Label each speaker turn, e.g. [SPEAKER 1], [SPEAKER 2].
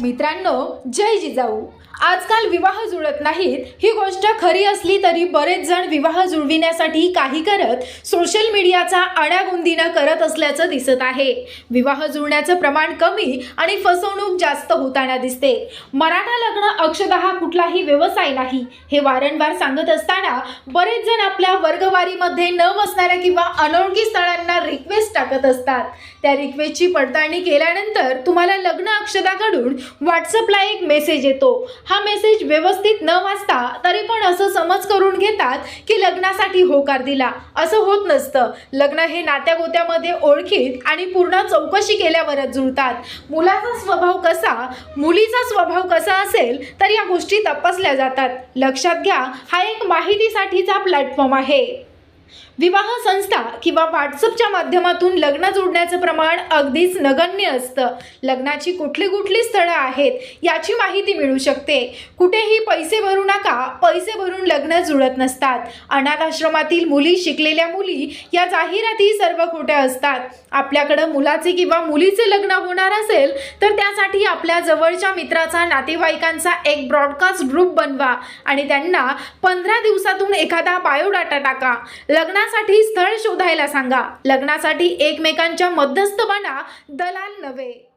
[SPEAKER 1] मित्रांनो जय जिजाऊ. आजकाल विवाह जुळत नाहीत. ही गोष्ट खरी असली तरी बरेच जण विवाह जुळविण्यासाठी काही करत सोशल मीडियाचा अणागुंदीनं करत असल्याचं दिसत आहे. विवाह जुळण्याचं प्रमाण कमी आणि फसवणूक जास्त होताना दिसते. मराठा लग्न अक्षतः कुठलाही व्यवसाय नाही. हे वारंवार सांगत असताना बरेच जण आपल्या वर्गवारीमध्ये न बसणाऱ्या किंवा अनोळखी स्थळांना रिक्वेस्ट टाकत असतात. त्या रिक्वेस्टची पडताळणी केल्यानंतर तुम्हाला लग्न अक्षदाकडून व्हॉट्सअपला एक मेसेज येतो. हा मेसेज व्यवस्थित न वाचता तरी पण असं समज करून घेतात की लग्नासाठी होकार दिला. असं होत नसतं. लग्न हे नात्यागोत्यामध्ये ओळखीत आणि पूर्ण चौकशी केल्यावरच जुळतात. मुलाचा स्वभाव कसा मुलीचा स्वभाव कसा असेल तर या गोष्टी तपासल्या जातात. लक्षात घ्या हा एक माहितीसाठीचा प्लॅटफॉर्म आहे. विवाह संस्था किंवा व्हॉट्सअपच्या माध्यमातून लग्न जोडण्याचं प्रमाण अगदीच नगण्य असतं. लग्नाची कुठली कुठली स्थळं आहेत याची माहिती मिळू शकते. कुठेही पैसे भरू नका पैसे भरून लग्न जुळत नसतात. अनाथाश्रमातील मुली शिकलेल्या मुली या जाहिराती सर्व खोट्या असतात. आपल्याकडं मुलाचे किंवा मुलीचे लग्न होणार असेल तर त्यासाठी आपल्या जवळच्या मित्राचा नातेवाईकांचा एक ब्रॉडकास्ट ग्रुप बनवा आणि त्यांना पंधरा दिवसातून एखादा बायोडाटा टाका. लग्नासाठी स्थळ शोधायला सांगा. लग्नासाठी एकमेकांच्या मध्यस्थ बना दलाल नव्हे.